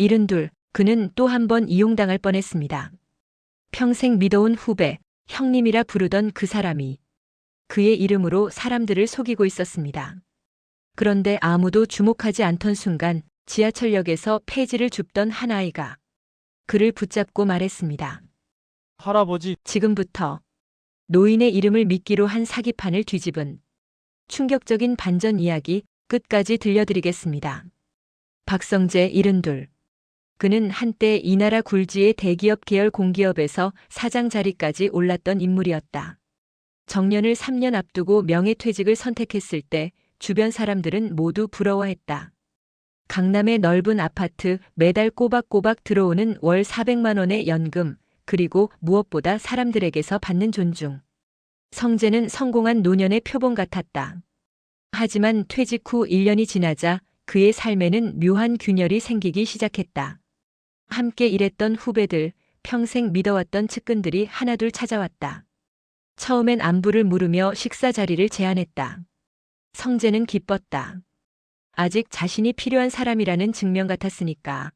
일흔둘, 그는 또 한 번 이용당할 뻔했습니다. 평생 믿어온 후배, 형님이라 부르던 그 사람이 그의 이름으로 사람들을 속이고 있었습니다. 그런데 아무도 주목하지 않던 순간 지하철역에서 폐지를 줍던 한 아이가 그를 붙잡고 말했습니다. 할아버지, 지금부터 노인의 이름을 미끼로 한 사기판을 뒤집은 충격적인 반전 이야기 끝까지 들려드리겠습니다. 박성재 일흔둘. 그는 한때 이 나라 굴지의 대기업 계열 공기업에서 사장 자리까지 올랐던 인물이었다. 정년을 3년 앞두고 명예퇴직을 선택했을 때 주변 사람들은 모두 부러워했다. 강남의 넓은 아파트 매달 꼬박꼬박 들어오는 월 400만 원의 연금, 그리고 무엇보다 사람들에게서 받는 존중. 성재는 성공한 노년의 표본 같았다. 하지만 퇴직 후 1년이 지나자 그의 삶에는 묘한 균열이 생기기 시작했다. 함께 일했던 후배들, 평생 믿어왔던 측근들이 하나둘 찾아왔다. 처음엔 안부를 물으며 식사 자리를 제안했다. 성재는 기뻤다. 아직 자신이 필요한 사람이라는 증명 같았으니까.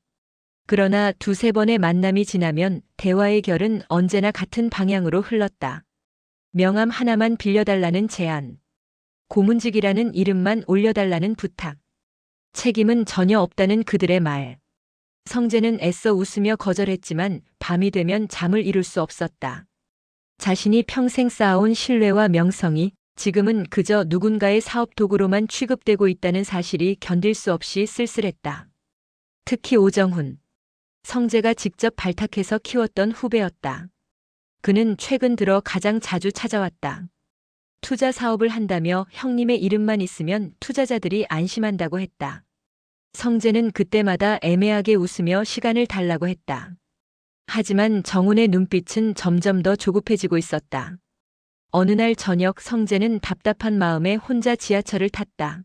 그러나 두세 번의 만남이 지나면 대화의 결은 언제나 같은 방향으로 흘렀다. 명함 하나만 빌려달라는 제안. 고문직이라는 이름만 올려달라는 부탁. 책임은 전혀 없다는 그들의 말. 성재는 애써 웃으며 거절했지만 밤이 되면 잠을 이룰 수 없었다. 자신이 평생 쌓아온 신뢰와 명성이 지금은 그저 누군가의 사업 도구로만 취급되고 있다는 사실이 견딜 수 없이 쓸쓸했다. 특히 오정훈. 성재가 직접 발탁해서 키웠던 후배였다. 그는 최근 들어 가장 자주 찾아왔다. 투자 사업을 한다며 형님의 이름만 있으면 투자자들이 안심한다고 했다. 성재는 그때마다 애매하게 웃으며 시간을 달라고 했다. 하지만 정훈의 눈빛은 점점 더 조급해지고 있었다. 어느 날 저녁 성재는 답답한 마음에 혼자 지하철을 탔다.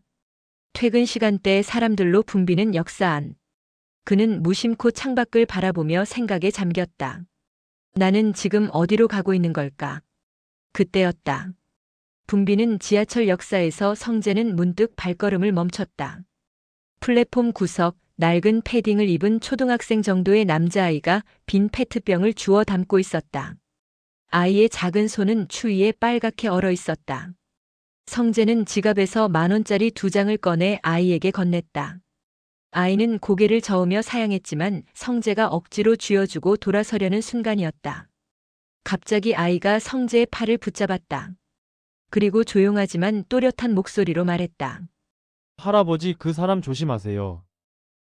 퇴근 시간대 사람들로 붐비는 역사 안. 그는 무심코 창밖을 바라보며 생각에 잠겼다. 나는 지금 어디로 가고 있는 걸까? 그때였다. 붐비는 지하철 역사에서 성재는 문득 발걸음을 멈췄다. 플랫폼 구석, 낡은 패딩을 입은 초등학생 정도의 남자아이가 빈 페트병을 주워 담고 있었다. 아이의 작은 손은 추위에 빨갛게 얼어 있었다. 성재는 지갑에서 만 원짜리 두 장을 꺼내 아이에게 건넸다. 아이는 고개를 저으며 사양했지만 성재가 억지로 쥐어주고 돌아서려는 순간이었다. 갑자기 아이가 성재의 팔을 붙잡았다. 그리고 조용하지만 또렷한 목소리로 말했다. 할아버지 그 사람 조심하세요.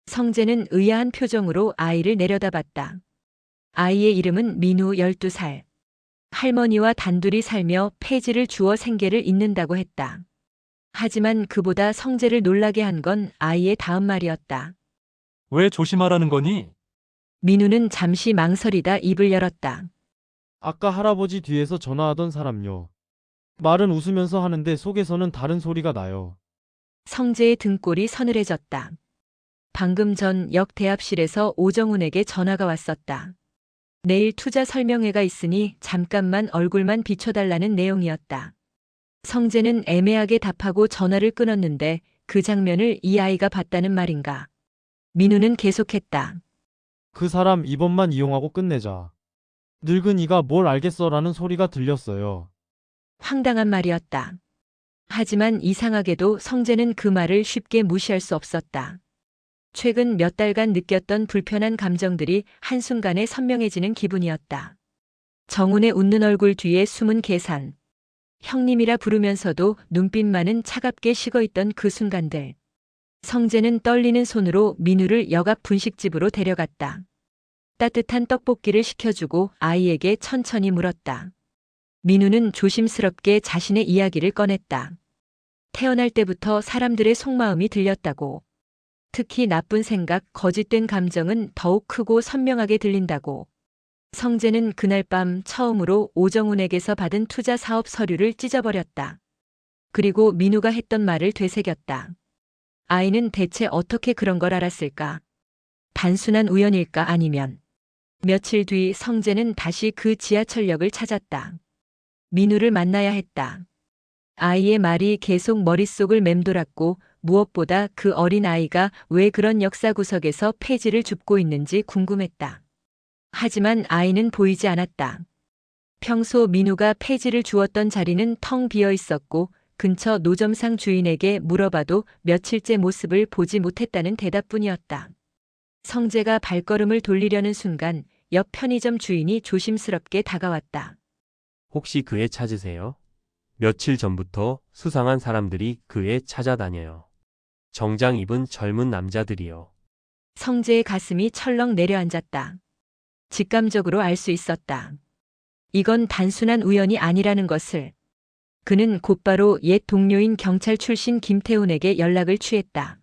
성재는 의아한 표정으로 아이를 내려다봤다. 아이의 이름은 민우 12살. 할머니와 단둘이 살며 폐지를 주어 생계를 잇는다고 했다. 하지만 그보다 성재를 놀라게 한 건 아이의 다음 말이었다. 왜 조심하라는 거니? 민우는 잠시 망설이다 입을 열었다. 아까 할아버지 뒤에서 전화하던 사람요. 말은 웃으면서 하는데 속에서는 다른 소리가 나요. 성재의 등골이 서늘해졌다. 방금 전 역 대합실에서 오정훈에게 전화가 왔었다. 내일 투자 설명회가 있으니 잠깐만 얼굴만 비춰달라는 내용이었다. 성재는 애매하게 답하고 전화를 끊었는데 그 장면을 이 아이가 봤다는 말인가. 민우는 계속했다. 그 사람 이번만 이용하고 끝내자. 늙은이가 뭘 알겠어라는 소리가 들렸어요. 황당한 말이었다. 하지만 이상하게도 성재는 그 말을 쉽게 무시할 수 없었다. 최근 몇 달간 느꼈던 불편한 감정들이 한순간에 선명해지는 기분이었다. 정훈의 웃는 얼굴 뒤에 숨은 계산. 형님이라 부르면서도 눈빛만은 차갑게 식어있던 그 순간들. 성재는 떨리는 손으로 민우를 역앞 분식집으로 데려갔다. 따뜻한 떡볶이를 시켜주고 아이에게 천천히 물었다. 민우는 조심스럽게 자신의 이야기를 꺼냈다. 태어날 때부터 사람들의 속마음이 들렸다고. 특히 나쁜 생각, 거짓된 감정은 더욱 크고 선명하게 들린다고. 성재는 그날 밤 처음으로 오정훈에게서 받은 투자 사업 서류를 찢어버렸다. 그리고 민우가 했던 말을 되새겼다. 아이는 대체 어떻게 그런 걸 알았을까? 단순한 우연일까 아니면. 며칠 뒤 성재는 다시 그 지하철역을 찾았다. 민우를 만나야 했다. 아이의 말이 계속 머릿속을 맴돌았고 무엇보다 그 어린 아이가 왜 그런 역사 구석에서 폐지를 줍고 있는지 궁금했다. 하지만 아이는 보이지 않았다. 평소 민우가 폐지를 주었던 자리는 텅 비어 있었고 근처 노점상 주인에게 물어봐도 며칠째 모습을 보지 못했다는 대답뿐이었다. 성재가 발걸음을 돌리려는 순간 옆 편의점 주인이 조심스럽게 다가왔다. 혹시 그애 찾으세요? 며칠 전부터 수상한 사람들이 그애 찾아다녀요. 정장 입은 젊은 남자들이요. 성재의 가슴이 철렁 내려앉았다. 직감적으로 알 수 있었다. 이건 단순한 우연이 아니라는 것을. 그는 곧바로 옛 동료인 경찰 출신 김태훈에게 연락을 취했다.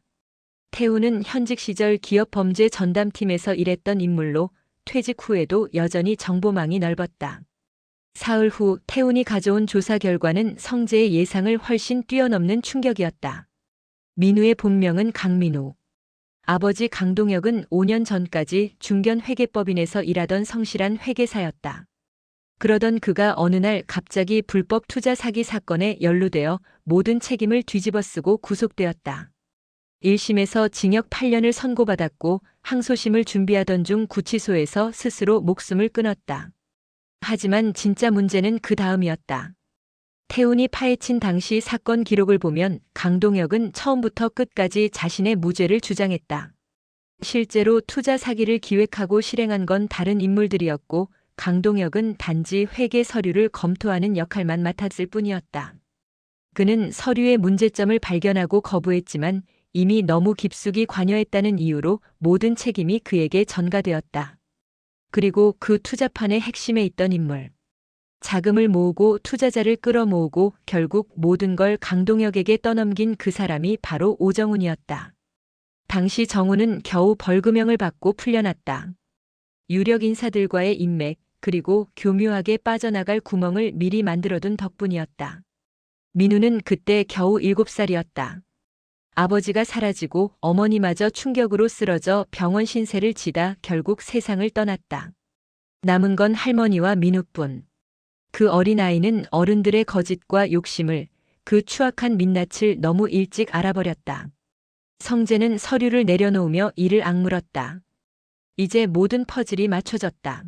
태훈은 현직 시절 기업 범죄 전담팀에서 일했던 인물로 퇴직 후에도 여전히 정보망이 넓었다. 사흘 후 태훈이 가져온 조사 결과는 성재의 예상을 훨씬 뛰어넘는 충격이었다. 민우의 본명은 강민우. 아버지 강동혁은 5년 전까지 중견 회계법인에서 일하던 성실한 회계사였다. 그러던 그가 어느 날 갑자기 불법 투자 사기 사건에 연루되어 모든 책임을 뒤집어쓰고 구속되었다. 1심에서 징역 8년을 선고받았고 항소심을 준비하던 중 구치소에서 스스로 목숨을 끊었다. 하지만 진짜 문제는 그 다음이었다. 태훈이 파헤친 당시 사건 기록을 보면 강동혁은 처음부터 끝까지 자신의 무죄를 주장했다. 실제로 투자 사기를 기획하고 실행한 건 다른 인물들이었고 강동혁은 단지 회계 서류를 검토하는 역할만 맡았을 뿐이었다. 그는 서류의 문제점을 발견하고 거부했지만 이미 너무 깊숙이 관여했다는 이유로 모든 책임이 그에게 전가되었다. 그리고 그 투자판의 핵심에 있던 인물. 자금을 모으고 투자자를 끌어모으고 결국 모든 걸 강동혁에게 떠넘긴 그 사람이 바로 오정훈이었다. 당시 정훈은 겨우 벌금형을 받고 풀려났다. 유력 인사들과의 인맥, 그리고 교묘하게 빠져나갈 구멍을 미리 만들어둔 덕분이었다. 민우는 그때 겨우 7살이었다. 아버지가 사라지고 어머니마저 충격으로 쓰러져 병원 신세를 지다 결국 세상을 떠났다. 남은 건 할머니와 민우뿐. 그 어린아이는 어른들의 거짓과 욕심을, 그 추악한 민낯을 너무 일찍 알아버렸다. 성재는 서류를 내려놓으며 이를 악물었다. 이제 모든 퍼즐이 맞춰졌다.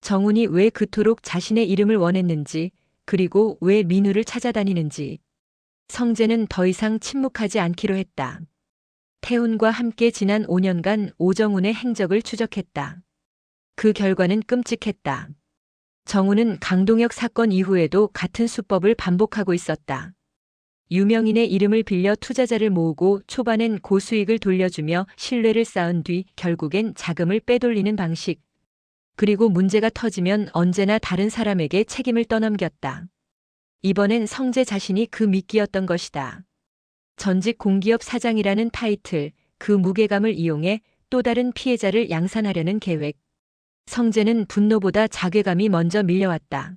정훈이 왜 그토록 자신의 이름을 원했는지, 그리고 왜 민우를 찾아다니는지. 성재는 더 이상 침묵하지 않기로 했다. 태훈과 함께 지난 5년간 오정훈의 행적을 추적했다. 그 결과는 끔찍했다. 정훈은 강동혁 사건 이후에도 같은 수법을 반복하고 있었다. 유명인의 이름을 빌려 투자자를 모으고 초반엔 고수익을 돌려주며 신뢰를 쌓은 뒤 결국엔 자금을 빼돌리는 방식. 그리고 문제가 터지면 언제나 다른 사람에게 책임을 떠넘겼다. 이번엔 성재 자신이 그 미끼였던 것이다. 전직 공기업 사장이라는 타이틀, 그 무게감을 이용해 또 다른 피해자를 양산하려는 계획. 성재는 분노보다 자괴감이 먼저 밀려왔다.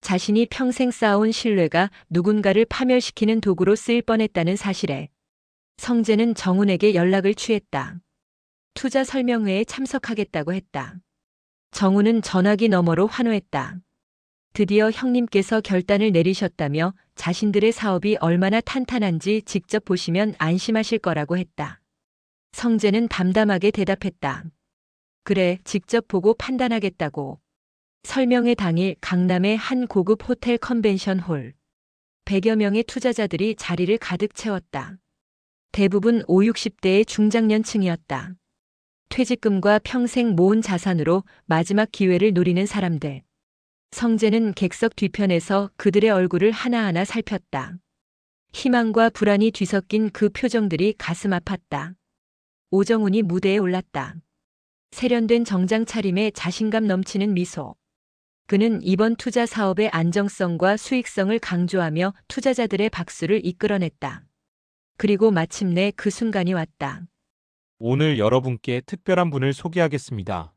자신이 평생 쌓아온 신뢰가 누군가를 파멸시키는 도구로 쓰일 뻔했다는 사실에 성재는 정훈에게 연락을 취했다. 투자 설명회에 참석하겠다고 했다. 정훈은 전화기 너머로 환호했다. 드디어 형님께서 결단을 내리셨다며 자신들의 사업이 얼마나 탄탄한지 직접 보시면 안심하실 거라고 했다. 성재는 담담하게 대답했다. 그래, 직접 보고 판단하겠다고. 설명회 당일 강남의 한 고급 호텔 컨벤션 홀. 100여 명의 투자자들이 자리를 가득 채웠다. 대부분 5, 60대의 중장년층이었다. 퇴직금과 평생 모은 자산으로 마지막 기회를 노리는 사람들. 성재는 객석 뒤편에서 그들의 얼굴을 하나하나 살폈다. 희망과 불안이 뒤섞인 그 표정들이 가슴 아팠다. 오정훈이 무대에 올랐다. 세련된 정장 차림에 자신감 넘치는 미소. 그는 이번 투자 사업의 안정성과 수익성을 강조하며 투자자들의 박수를 이끌어냈다. 그리고 마침내 그 순간이 왔다. 오늘 여러분께 특별한 분을 소개하겠습니다.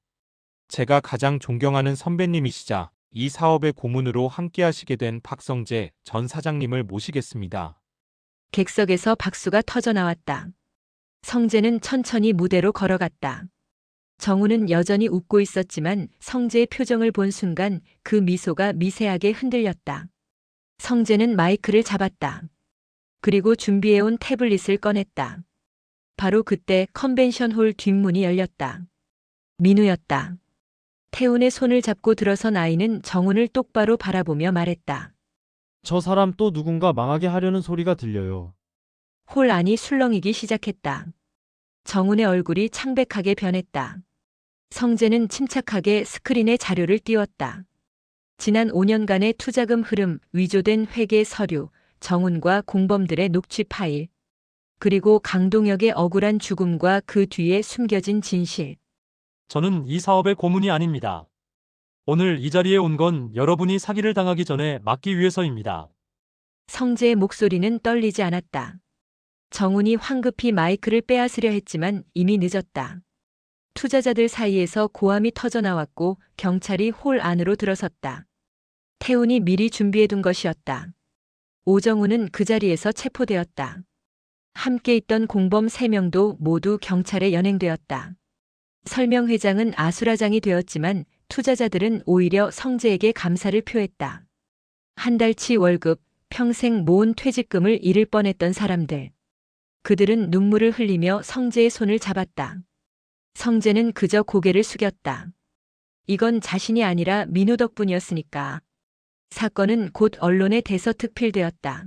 제가 가장 존경하는 선배님이시자 이 사업의 고문으로 함께하시게 된 박성재 전 사장님을 모시겠습니다. 객석에서 박수가 터져 나왔다. 성재는 천천히 무대로 걸어갔다. 정우는 여전히 웃고 있었지만 성재의 표정을 본 순간 그 미소가 미세하게 흔들렸다. 성재는 마이크를 잡았다. 그리고 준비해온 태블릿을 꺼냈다. 바로 그때 컨벤션 홀 뒷문이 열렸다. 민우였다. 태훈의 손을 잡고 들어선 아이는 정훈을 똑바로 바라보며 말했다. 저 사람 또 누군가 망하게 하려는 소리가 들려요. 홀 안이 술렁이기 시작했다. 정훈의 얼굴이 창백하게 변했다. 성재는 침착하게 스크린에 자료를 띄웠다. 지난 5년간의 투자금 흐름, 위조된 회계 서류, 정훈과 공범들의 녹취 파일, 그리고 강동혁의 억울한 죽음과 그 뒤에 숨겨진 진실. 저는 이 사업의 고문이 아닙니다. 오늘 이 자리에 온 건 여러분이 사기를 당하기 전에 막기 위해서입니다. 성재의 목소리는 떨리지 않았다. 정훈이 황급히 마이크를 빼앗으려 했지만 이미 늦었다. 투자자들 사이에서 고함이 터져나왔고 경찰이 홀 안으로 들어섰다. 태훈이 미리 준비해둔 것이었다. 오정훈은 그 자리에서 체포되었다. 함께 있던 공범 3명도 모두 경찰에 연행되었다. 설명회장은 아수라장이 되었지만 투자자들은 오히려 성재에게 감사를 표했다. 한 달치 월급, 평생 모은 퇴직금을 잃을 뻔했던 사람들. 그들은 눈물을 흘리며 성재의 손을 잡았다. 성재는 그저 고개를 숙였다. 이건 자신이 아니라 민우 덕분이었으니까. 사건은 곧 언론에 대서특필되었다.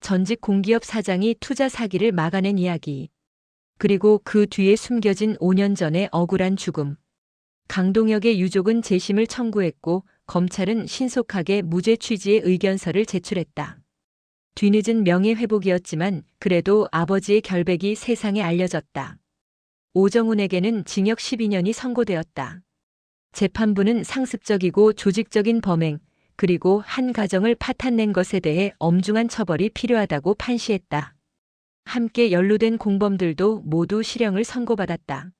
전직 공기업 사장이 투자 사기를 막아낸 이야기. 그리고 그 뒤에 숨겨진 5년 전의 억울한 죽음. 강동혁의 유족은 재심을 청구했고 검찰은 신속하게 무죄 취지의 의견서를 제출했다. 뒤늦은 명예회복이었지만 그래도 아버지의 결백이 세상에 알려졌다. 오정훈에게는 징역 12년이 선고되었다. 재판부는 상습적이고 조직적인 범행, 그리고 한 가정을 파탄낸 것에 대해 엄중한 처벌이 필요하다고 판시했다. 함께 연루된 공범들도 모두 실형을 선고받았다.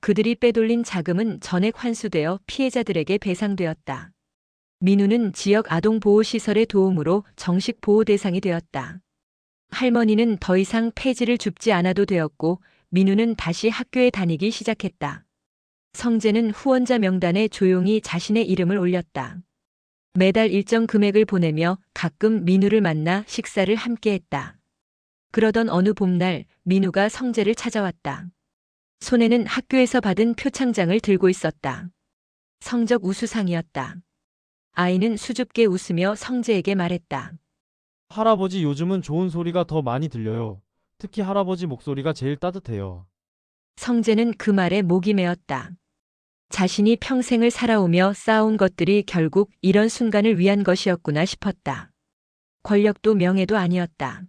그들이 빼돌린 자금은 전액 환수되어 피해자들에게 배상되었다. 민우는 지역 아동보호시설의 도움으로 정식 보호 대상이 되었다. 할머니는 더 이상 폐지를 줍지 않아도 되었고 민우는 다시 학교에 다니기 시작했다. 성재는 후원자 명단에 조용히 자신의 이름을 올렸다. 매달 일정 금액을 보내며 가끔 민우를 만나 식사를 함께 했다. 그러던 어느 봄날 민우가 성재를 찾아왔다. 손에는 학교에서 받은 표창장을 들고 있었다. 성적 우수상이었다. 아이는 수줍게 웃으며 성재에게 말했다. 할아버지 요즘은 좋은 소리가 더 많이 들려요. 특히 할아버지 목소리가 제일 따뜻해요. 성재는 그 말에 목이 메었다. 자신이 평생을 살아오며 쌓아온 것들이 결국 이런 순간을 위한 것이었구나 싶었다. 권력도 명예도 아니었다.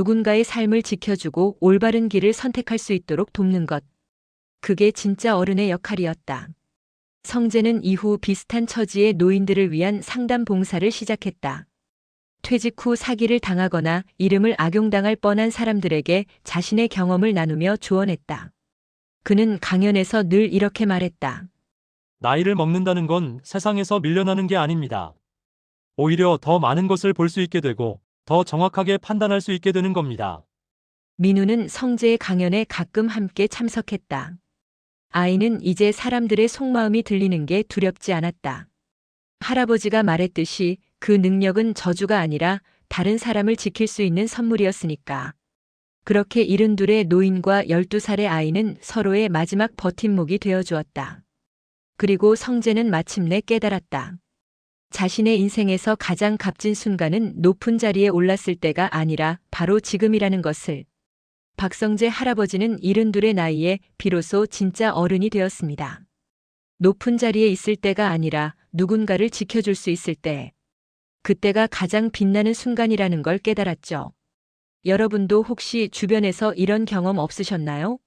누군가의 삶을 지켜주고 올바른 길을 선택할 수 있도록 돕는 것. 그게 진짜 어른의 역할이었다. 성재는 이후 비슷한 처지의 노인들을 위한 상담 봉사를 시작했다. 퇴직 후 사기를 당하거나 이름을 악용당할 뻔한 사람들에게 자신의 경험을 나누며 조언했다. 그는 강연에서 늘 이렇게 말했다. 나이를 먹는다는 건 세상에서 밀려나는 게 아닙니다. 오히려 더 많은 것을 볼 수 있게 되고 더 정확하게 판단할 수 있게 되는 겁니다. 민우는 성재의 강연에 가끔 함께 참석했다. 아이는 이제 사람들의 속마음이 들리는 게 두렵지 않았다. 할아버지가 말했듯이 그 능력은 저주가 아니라 다른 사람을 지킬 수 있는 선물이었으니까. 그렇게 72의 노인과 12살의 아이는 서로의 마지막 버팀목이 되어 주었다. 그리고 성재는 마침내 깨달았다. 자신의 인생에서 가장 값진 순간은 높은 자리에 올랐을 때가 아니라 바로 지금이라는 것을. 박성재 할아버지는 72의 나이에 비로소 진짜 어른이 되었습니다. 높은 자리에 있을 때가 아니라 누군가를 지켜줄 수 있을 때. 그때가 가장 빛나는 순간이라는 걸 깨달았죠. 여러분도 혹시 주변에서 이런 경험 없으셨나요?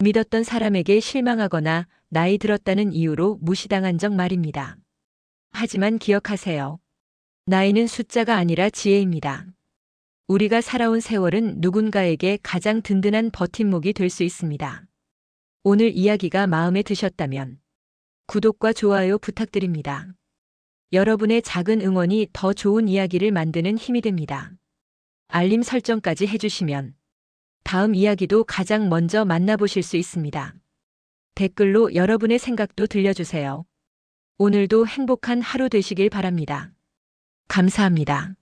믿었던 사람에게 실망하거나 나이 들었다는 이유로 무시당한 적 말입니다. 하지만 기억하세요. 나이는 숫자가 아니라 지혜입니다. 우리가 살아온 세월은 누군가에게 가장 든든한 버팀목이 될 수 있습니다. 오늘 이야기가 마음에 드셨다면 구독과 좋아요 부탁드립니다. 여러분의 작은 응원이 더 좋은 이야기를 만드는 힘이 됩니다. 알림 설정까지 해주시면 다음 이야기도 가장 먼저 만나보실 수 있습니다. 댓글로 여러분의 생각도 들려주세요. 오늘도 행복한 하루 되시길 바랍니다. 감사합니다.